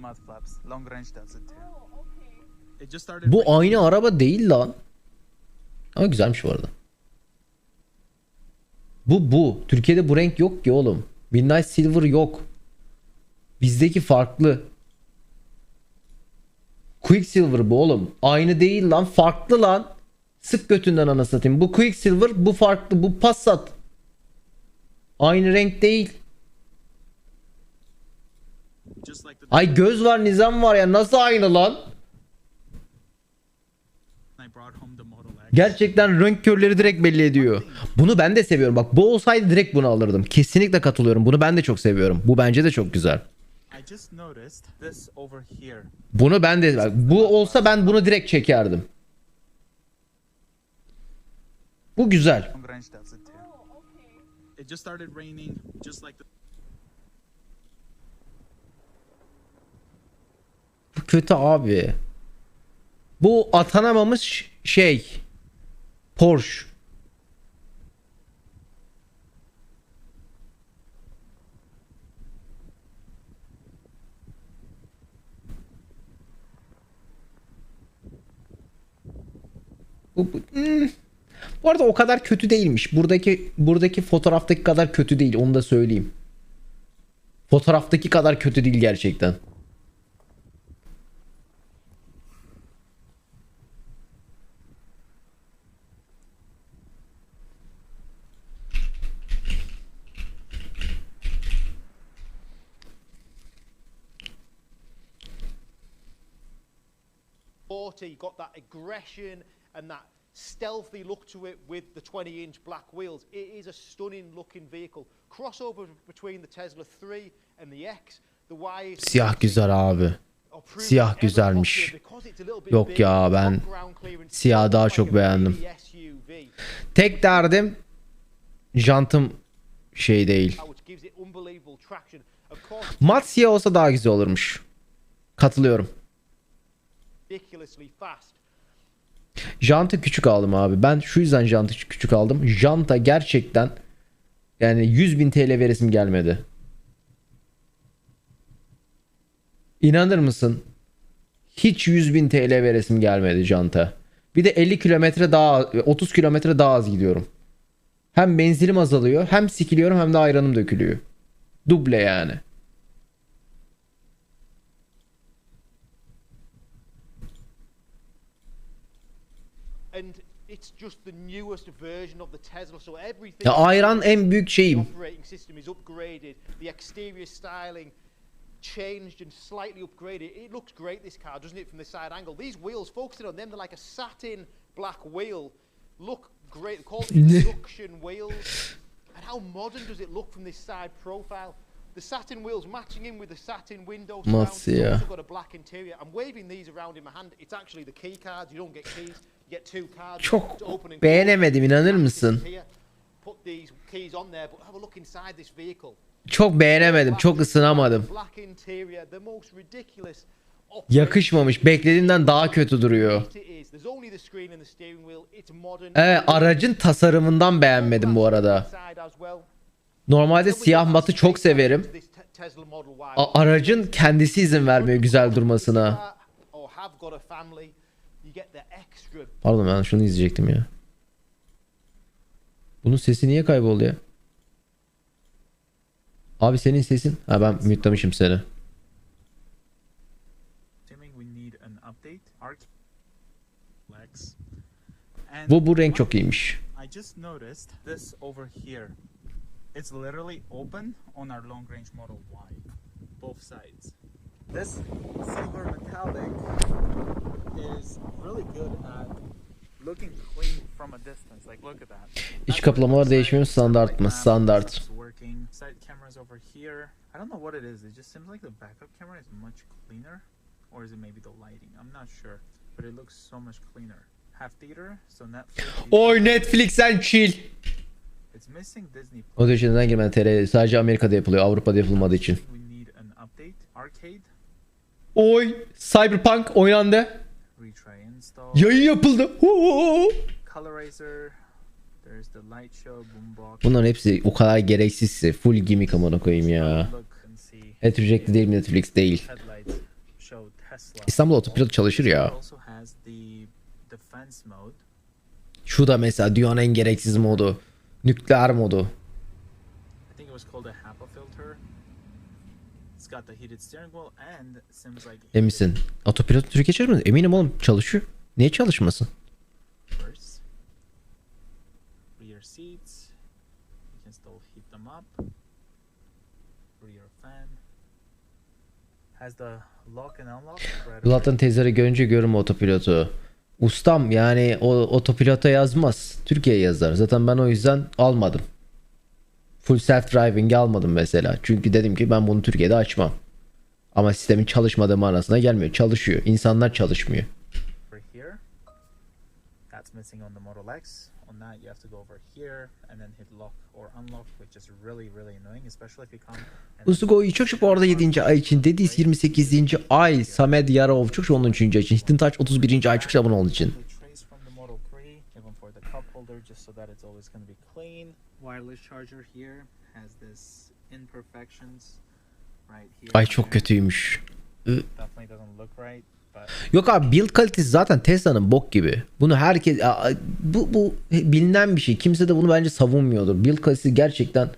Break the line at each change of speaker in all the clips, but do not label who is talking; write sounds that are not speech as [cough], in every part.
mud flaps. Long range does it too.
It just started
Bu aynı araba değil lan. Ama güzelmiş bu arada. Bu bu. Türkiye'de bu renk yok ki oğlum. Midnight Silver yok. Bizdeki farklı. Quicksilver bu oğlum. Aynı değil lan. Farklı lan. Sık götünden ana satayım. Bu Quicksilver bu farklı. Bu Passat. Aynı renk değil. Ay göz var nizam var ya. Nasıl aynı lan? Gerçekten renk körleri direkt belli ediyor. Bunu ben de seviyorum. Bak bu olsaydı direkt bunu alırdım. Kesinlikle katılıyorum. Bunu ben de çok seviyorum. Bu bence de çok güzel. Bunu ben de bak, bu olsa ben bunu direkt çekerdim. Bu güzel.
Long range does it too.
It just started raining, just like the
Bu kötü abi. Bu atanamamış şey. Porsche. Hmm. bu arada o kadar kötü değilmiş. Buradaki buradaki fotoğraftaki kadar kötü değil. Onu da söyleyeyim. Fotoğraftaki kadar kötü değil gerçekten.
Forty got that aggression and that stealthy look to it with the 20 inch black wheels. It is a stunning looking vehicle. Crossover between the Tesla 3 and the X. The Y is
Siyah güzel abi. siyah güzelmiş. Yok ya, ben siyahı daha çok beğendim. Tek derdim jantım şey değil. Mat siyah olsa daha güzel olurmuş. Katılıyorum. Jantı küçük aldım abi. Ben şu yüzden jantı küçük aldım. Janta gerçekten yani 100 bin TL veresim gelmedi. İnanır mısın? Hiç 100 bin TL veresim gelmedi janta. Bir de 50 kilometre daha 30 kilometre daha az gidiyorum. Hem benzinim azalıyor hem sikiliyorum hem de ayranım dökülüyor. Duble yani.
And it's just the newest version of the Tesla, so everything.
Ya ayran en büyük
The operating system is upgraded. The exterior styling changed and slightly upgraded. It looks great, this car, doesn't it, from the side angle? These wheels, focusing on them, they're like a satin black wheel. Look great. They're called [laughs] induction wheels. And how modern does it look from this side profile? The satin wheels matching in with the satin window surround.
Nasıl
It's
ya?
also got a black interior. I'm waving these around in my hand. It's actually the key cards. You don't get keys.
Çok beğenemedim inanır mısın? Çok beğenemedim. Çok ısınamadım. Yakışmamış. Beklediğimden daha kötü duruyor. Evet aracın tasarımından beğenmedim bu arada. Normalde siyah matı çok severim. A- aracın kendisi izin vermiyor güzel durmasına. Pardon ben şunu izleyecektim ya. Bunun sesi niye kayboldu ya? Abi senin sesin. Ha ben mute'lamışım seni. Bu bu renk çok iyiymiş.
I just noticed this over here. It's literally open on our long range model Y. Both sides. This silver metallic
İç kaplamalar değişmiyor? Standart mı? Standart.
Working. Side cameras over here. I don't know what it is. It just seems like the backup camera is much cleaner. Or is it maybe the lighting? I'm not sure. But it looks so much cleaner. Half theater, so Netflix. [gasps]
Oy Netflix'ten chill.
It's missing Disney
O da neden girmedi TR sadece Amerika'da yapılıyor. Avrupa'da yapılmadığı için. Oy Cyberpunk oynandı.
Retry install,
Yayın yapıldı. Huu.
colorizer. There's the light show, boombox.
Bunların hepsi o kadar gereksizse full gimmick amına koyayım ya.
Look and see.
Et ücretli değil mi Netflix değil. İstanbul otopilot çalışır ya. Şu da mesela dünyanın en gereksiz modu. Nükleer modu.
I think it was called a HEPA filter. It's got the heated steering wheel and seems like
Eminsin. Otopilot Türkiye çalışmıyor? Eminim oğlum çalışıyor. Niye çalışmasın?
first. Rear seats. You can still heat them up. Rear fan. Has the lock and unlock. right
Zaten tezleri görünce görüm otopilotu. Ustam yani o otopilota yazmaz. Türkiye yazar. Zaten ben o yüzden almadım. Full self driving almadım mesela. Çünkü dedim ki ben bunu Türkiye'de açmam. Ama sistemin çalışmadığı manasına gelmiyor. Çalışıyor. İnsanlar çalışmıyor.
That's missing on the Model X. On that, you have to go over here and then hit lock or unlock, which is really, really annoying, especially if you come.
çok bu arada 7. ay için. Dedis 28. ay. Samet Yarov çok çok 13. ay için. Hitin Taç 31. ay çok çok abone olduğu için.
The trays from the Model 3, even for the cup holder, just so that it's always going to be clean. Wireless charger here has this imperfections right here.
Ay çok kötüymüş.
Definitely doesn't look right, but
Yok abi build kalitesi zaten Tesla'nın bok gibi. Bunu herkes bu bu bilinen bir şey. Kimse de bunu bence savunmuyordur. Build kalitesi gerçekten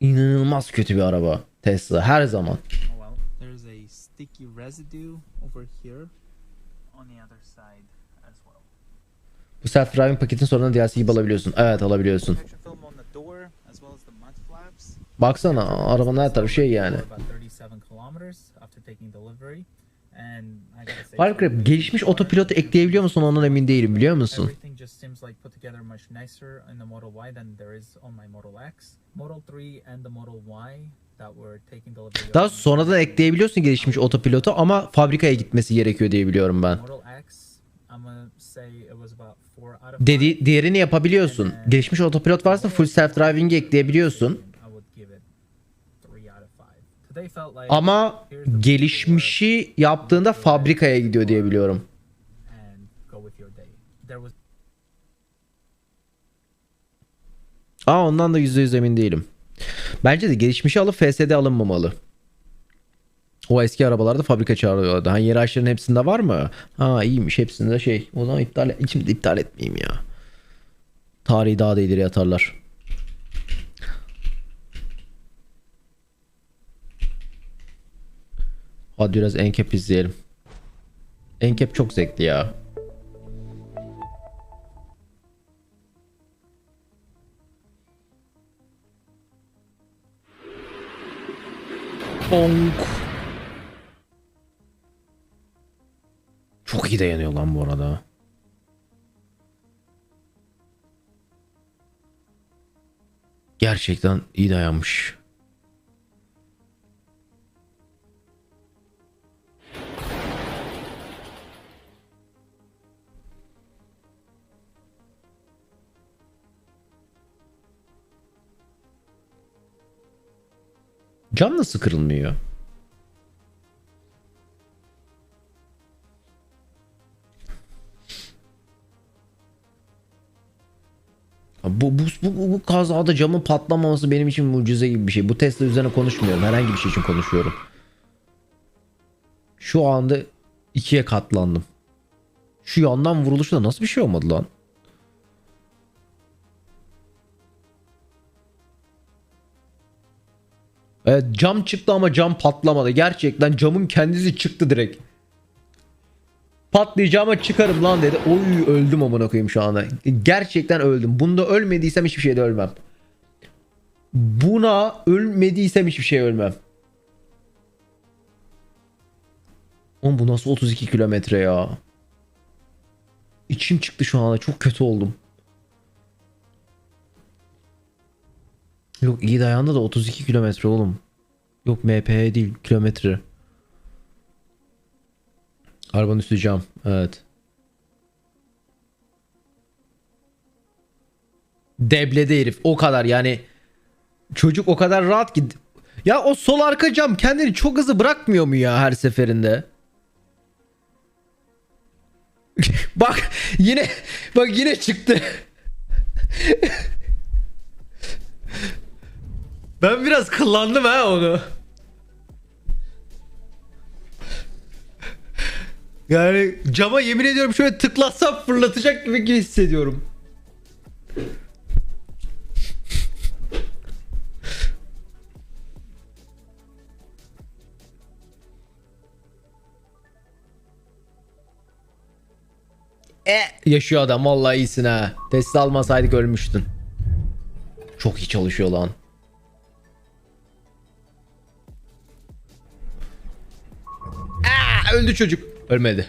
inanılmaz kötü bir araba Tesla her zaman.
Oh well. There's a sticky residue over here on the other side.
Bu self driving paketin sonunda DLC gibi alabiliyorsun. Evet alabiliyorsun. Baksana arabanın her tarafı şey yani.
For about 37 kilometers after taking delivery. And I gotta say,
Firecraft gelişmiş otopilotu ekleyebiliyor musun ondan emin değilim biliyor musun?
Everything just seems like put together much nicer in the Model Y than there is on my Model X. Model 3 and the Model Y that were taking delivery
Daha sonradan ekleyebiliyorsun gelişmiş otopilotu ama fabrikaya gitmesi gerekiyor diye biliyorum ben.
Model X,
Dedi, diğerini yapabiliyorsun. Gelişmiş otopilot varsa full self driving'i ekleyebiliyorsun.
I would give it 3 out of 5. Today felt like
Ama gelişmişi yaptığında fabrikaya gidiyor diye biliyorum. Aa ondan da %100 emin değilim. Bence de gelişmişi alıp FSD alınmamalı. O eski arabalarda fabrika çağırıyorlardı. Hani yeni araçların hepsinde var mı? Ha iyiymiş hepsinde şey. O zaman iptal et. Şimdi iptal etmeyeyim ya. Tarihi daha da ileri atarlar. Hadi biraz Enkep izleyelim. Enkep çok zevkli ya. Bonk. İyi dayanıyor lan bu arada. Gerçekten iyi dayanmış. Cam nasıl kırılmıyor? Bu, bu, bu kazada camın patlamaması benim için mucize gibi bir şey. Bu Tesla üzerine konuşmuyorum. Herhangi bir şey için konuşuyorum. Şu anda ikiye katlandım. Şu yandan vuruluşta nasıl bir şey olmadı lan? Evet cam çıktı ama cam patlamadı. Gerçekten camın kendisi çıktı direkt. Patlayacağıma çıkarım lan dedi. Oy öldüm amına koyayım şu anda. Gerçekten öldüm. Bunda ölmediysem hiçbir şeyde ölmem. Buna ölmediysem hiçbir şey ölmem. Oğlum bu nasıl 32 kilometre ya? İçim çıktı şu anda. Çok kötü oldum. Yok iyi dayandı da 32 kilometre oğlum. Yok MP değil kilometre. Arabanın üstü cam. Evet. Deblede herif. O kadar yani. Çocuk o kadar rahat ki. Ya o sol arka cam kendini çok hızlı bırakmıyor mu ya her seferinde? [laughs] bak yine bak yine çıktı. [laughs] ben biraz kullandım ha onu. Yani cama yemin ediyorum şöyle tıklatsam fırlatacak gibi gibi hissediyorum. E, yaşıyor adam vallahi iyisin ha. Tesla almasaydık ölmüştün. Çok iyi çalışıyor lan. Aa, öldü çocuk. Ölmedi.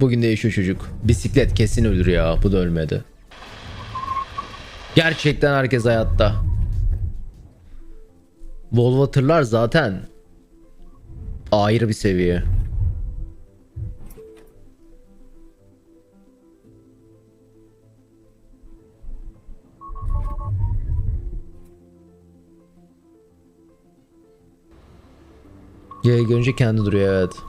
Bugün de yaşıyor çocuk. Bisiklet kesin ölür ya. Bu da ölmedi. Gerçekten herkes hayatta. Volvo tırlar zaten ayrı bir seviye. Yaya görünce kendi duruyor evet.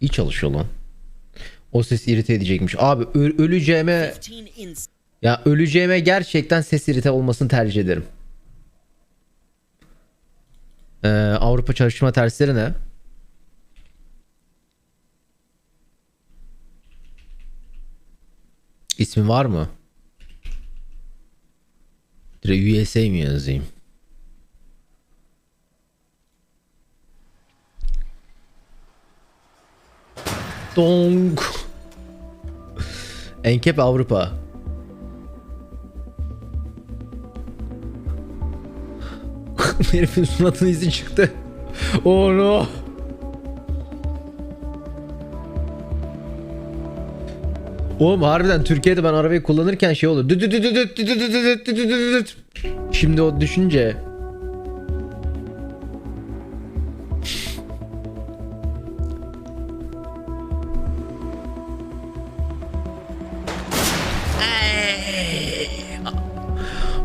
İyi çalışıyor lan. O ses irite edecekmiş. Abi öleceğime ya öleceğime gerçekten ses irite olmasını tercih ederim. Ee, Avrupa çalışma tersleri ne? İsmi var mı? Direkt USA mi yazayım? Donk. Enkep Avrupa. Herifin suratının izi çıktı. Oh no. Oğlum harbiden Türkiye'de ben arabayı kullanırken şey olur. Düt düt düt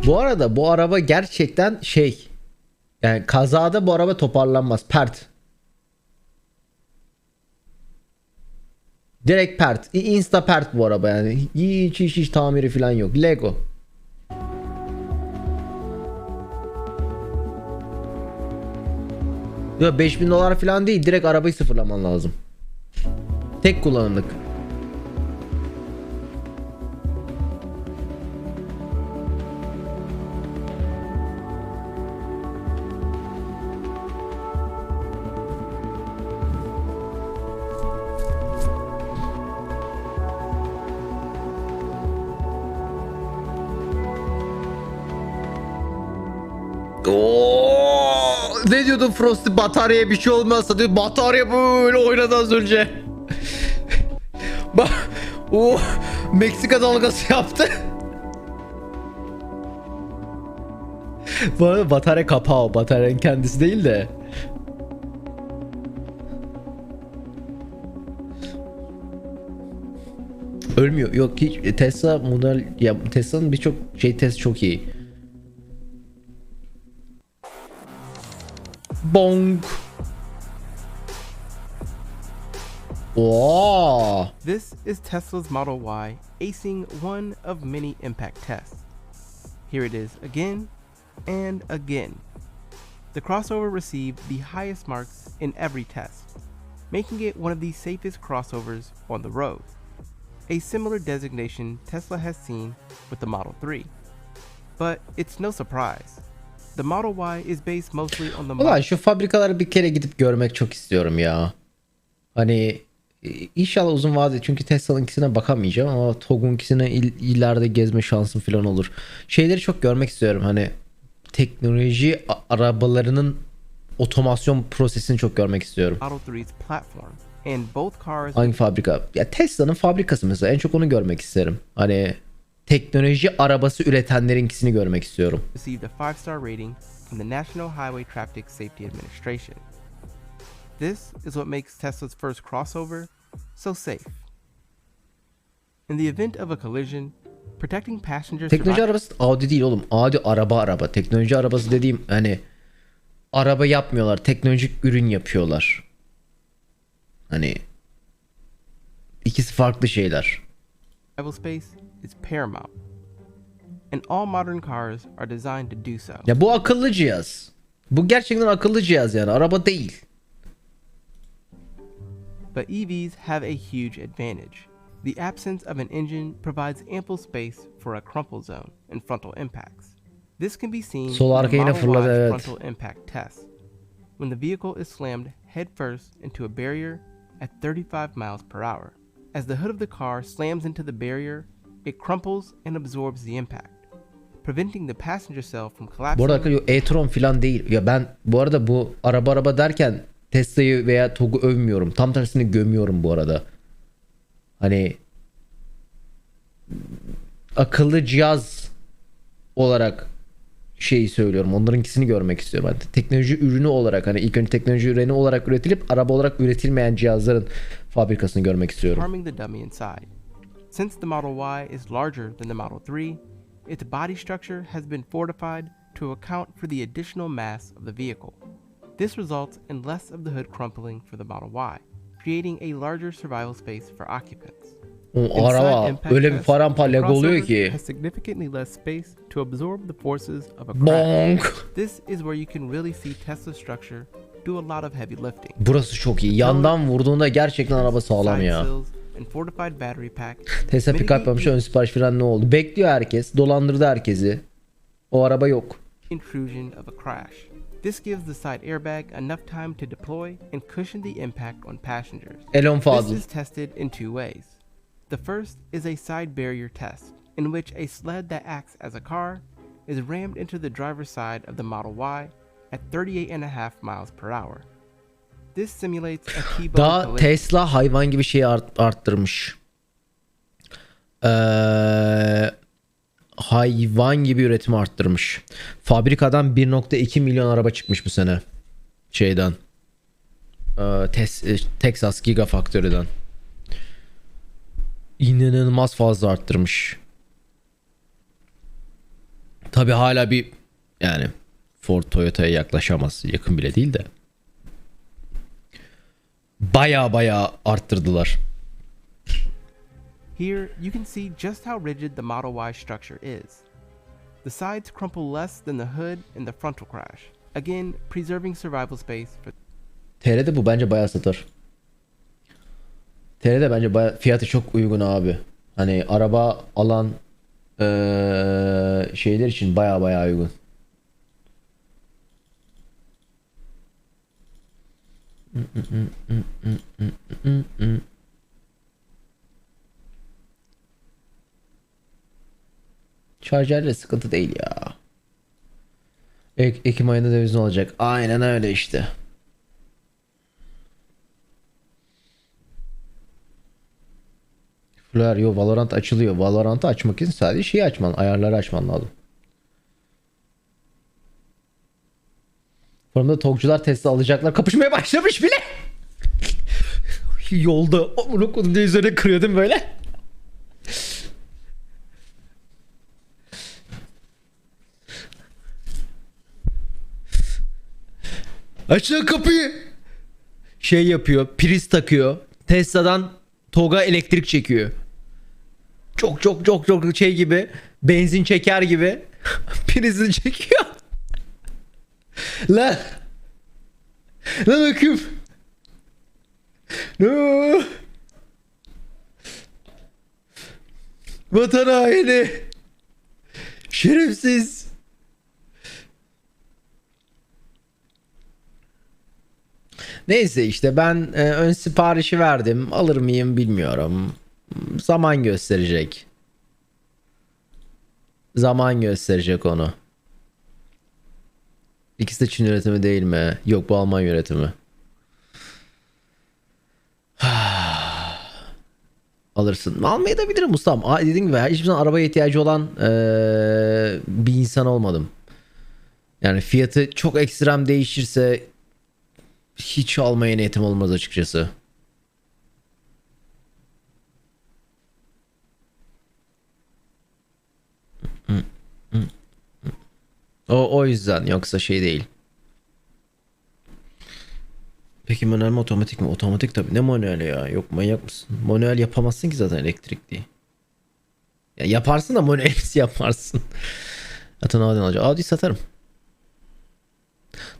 Bu arada bu araba gerçekten şey yani kazada bu araba toparlanmaz. Pert. Direkt pert. Insta pert bu araba yani. Hiç hiç hiç tamiri falan yok. Lego. Yok 5000 dolar falan değil. Direkt arabayı sıfırlaman lazım. Tek kullanımlık. Diyordun Frosty bataryaya bir şey olmazsa diyor batarya böyle oynadı az önce. Bak o Meksika dalgası yaptı. Bu arada batarya kapağı o, bataryanın kendisi değil de. Ölmüyor. Yok hiç Tesla model ya Tesla'nın birçok şey test çok iyi. Bonk. Oo.
This is Tesla's Model Y acing one of many impact tests. Here it is again and again. The crossover received the highest marks in every test, making it one of the safest crossovers on the road. A similar designation Tesla has seen with the Model 3. But it's no surprise. The Model Y is based mostly on the
Ulan şu fabrikaları bir kere gidip görmek çok istiyorum ya. Hani e, inşallah uzun vadede çünkü Tesla'nınkisine bakamayacağım ama TOG'unkisine il, ileride gezme şansım falan olur. Şeyleri çok görmek istiyorum hani teknoloji arabalarının otomasyon prosesini çok görmek istiyorum.
Model 3's platform, and both cars
Hangi fabrika? Ya Tesla'nın fabrikası mesela en çok onu görmek isterim. Hani teknoloji arabası üretenlerinkisini görmek istiyorum.
received a five star rating from the National Highway Traffic Safety Administration. This is what makes Tesla's first crossover so safe. In the event of a collision, protecting passengers
Teknoloji arabası Audi değil oğlum. Audi araba araba. Teknoloji arabası dediğim hani araba yapmıyorlar. Teknolojik ürün yapıyorlar. Hani ikisi farklı şeyler.
space is paramount. And all modern cars are designed to do so.
Ya bu akıllı cihaz. Bu gerçekten akıllı cihaz yani. Araba değil.
But EVs have a huge advantage. The absence of an engine provides ample space for a crumple zone and frontal impacts. This can be seen
Sol
in the Model
fırladı, evet.
frontal impact test, when the vehicle is slammed headfirst into a barrier at 35 miles per hour. As the hood of the car slams into the barrier, it crumples and absorbs the impact, preventing the passenger cell from
Bu
collapsing.
arada arkadaşlar e-tron falan değil. Ya ben bu arada bu araba araba derken Tesla'yı veya TOG'u övmüyorum. Tam tersini gömüyorum bu arada. Hani akıllı cihaz olarak şeyi söylüyorum. Onlarınkisini görmek istiyorum. Ben teknoloji ürünü olarak hani ilk önce teknoloji ürünü olarak üretilip araba olarak üretilmeyen cihazların fabrikasını görmek istiyorum.
Since the Model Y is larger than the Model 3, its body structure has been fortified to account for the additional mass of the vehicle. This results in less of the hood crumpling for the Model Y, creating a larger survival space for occupants.
O araba öyle bir
the
oluyor ki.
has significantly less space to absorb the forces of a crash. This is where you can really see Tesla's structure do a lot of heavy lifting.
Burası çok iyi. Yandan vurduğunda gerçekten araba sağlam ya.
And fortified battery pack
Tesla pick
mitigate
yapmamış ön sipariş falan ne oldu? Bekliyor herkes. Dolandırdı herkesi. O araba yok.
intrusion of a crash. This gives the side airbag enough time to deploy and cushion the impact on passengers.
Elon
This is tested in two ways. The first is a side barrier test, in which a sled that acts as a car is rammed into the driver's side of the Model Y at 38.5 miles per hour.
Daha. Tesla hayvan gibi şeyi art- arttırmış. Ee, hayvan gibi üretimi arttırmış. Fabrikadan 1.2 milyon araba çıkmış bu sene. Şeyden. Ee, Tes- e, Texas Gigafactory'den. İnanılmaz fazla arttırmış. Tabi hala bir yani Ford Toyota'ya yaklaşamaz. Yakın bile değil de. Baya baya arttırdılar.
Here, you can see just how rigid the Model Y structure is. The sides crumple less than the hood and the frontal crash, again, preserving survival space for
TR'de bu bence baya satar. TR'de bence baya fiyatı çok uygun abi. Hani araba alan eee, şeyler için baya baya uygun. Şarjörle sıkıntı değil ya. Ek- Ekim ayında dövizin olacak. Aynen öyle işte. Flare yo Valorant açılıyor. Valorant'ı açmak için sadece şeyi açman, ayarları açman lazım. Forumda tokçular Tesla alacaklar. Kapışmaya başlamış bile. Yolda onu konu diye üzerine kırıyordum böyle. Aç lan kapıyı. Şey yapıyor. Priz takıyor. Tesla'dan Toga elektrik çekiyor. Çok çok çok çok şey gibi. Benzin çeker gibi. [laughs] Prizini çekiyor. Lan. Lan öküm. No. Vatan haini. Şerefsiz. Neyse işte ben e, ön siparişi verdim. Alır mıyım bilmiyorum. Zaman gösterecek. Zaman gösterecek onu. İkisi de Çin üretimi değil mi? Yok bu Alman üretimi. [sighs] Alırsın. Almayı da bilirim ustam. Aa, Dediğim gibi hiçbir zaman arabaya ihtiyacı olan eee, bir insan olmadım. Yani fiyatı çok ekstrem değişirse hiç almaya niyetim olmaz açıkçası. O, o yüzden yoksa şey değil. Peki manuel mi otomatik mi? Otomatik tabii. Ne manuel ya? Yok manyak mısın? Manuel yapamazsın ki zaten elektrikli. Ya yaparsın en iyisi [laughs] yaparsın. Zaten Audi alacak. Audi satarım.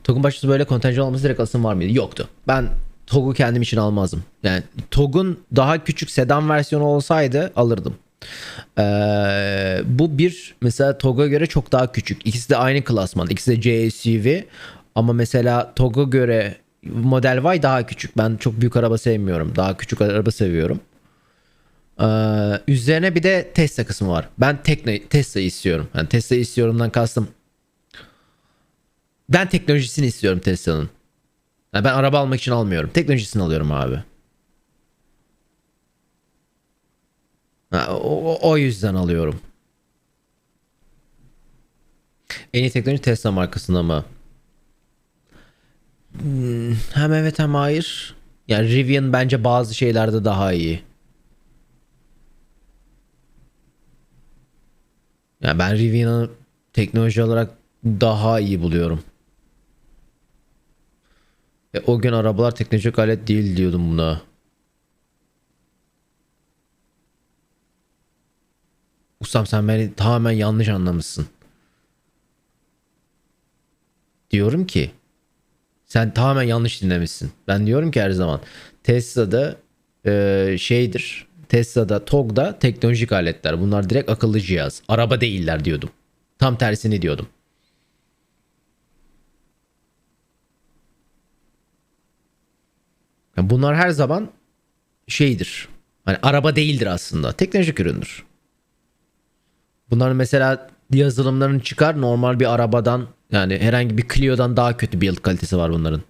TOG'un başlısı böyle kontenjan olması direkt alsın var mıydı? Yoktu. Ben TOG'u kendim için almazdım. Yani TOG'un daha küçük sedan versiyonu olsaydı alırdım. Ee, bu bir mesela TOG'a göre çok daha küçük. İkisi de aynı klasman. İkisi de JSUV. Ama mesela TOG'a göre Model Y daha küçük. Ben çok büyük araba sevmiyorum. Daha küçük araba seviyorum. Ee, üzerine bir de Tesla kısmı var. Ben tekne, Tesla istiyorum. Yani Tesla istiyorumdan kastım. Ben teknolojisini istiyorum Tesla'nın. Yani ben araba almak için almıyorum. Teknolojisini alıyorum abi. Ha, o, o- yüzden alıyorum. En iyi teknoloji Tesla markasında mı? Hmm, hem evet hem hayır. Yani Rivian bence bazı şeylerde daha iyi. Yani ben Rivian'ı teknoloji olarak daha iyi buluyorum. E, o gün arabalar teknolojik alet değil diyordum buna. Ustam sen beni tamamen yanlış anlamışsın. Diyorum ki sen tamamen yanlış dinlemişsin. Ben diyorum ki her zaman Tesla'da e, şeydir. Tesla'da, TOG'da teknolojik aletler. Bunlar direkt akıllı cihaz. Araba değiller diyordum. Tam tersini diyordum. Bunlar her zaman şeydir. Hani araba değildir aslında. Teknolojik üründür. Bunların mesela yazılımlarını çıkar normal bir arabadan yani herhangi bir Clio'dan daha kötü build kalitesi var bunların.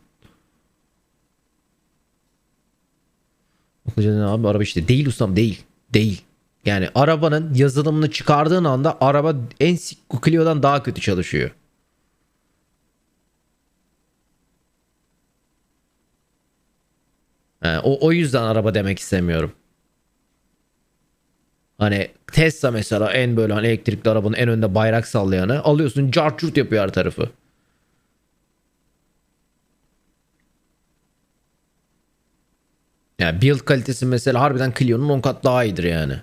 Abi araba işte değil ustam değil. Değil. Yani arabanın yazılımını çıkardığın anda araba en Clio'dan daha kötü çalışıyor. He, o, o yüzden araba demek istemiyorum. Hani Tesla mesela en böyle hani elektrikli arabanın en önde bayrak sallayanı alıyorsun cart curt yapıyor her tarafı. Yani build kalitesi mesela harbiden Clio'nun 10 kat daha iyidir yani.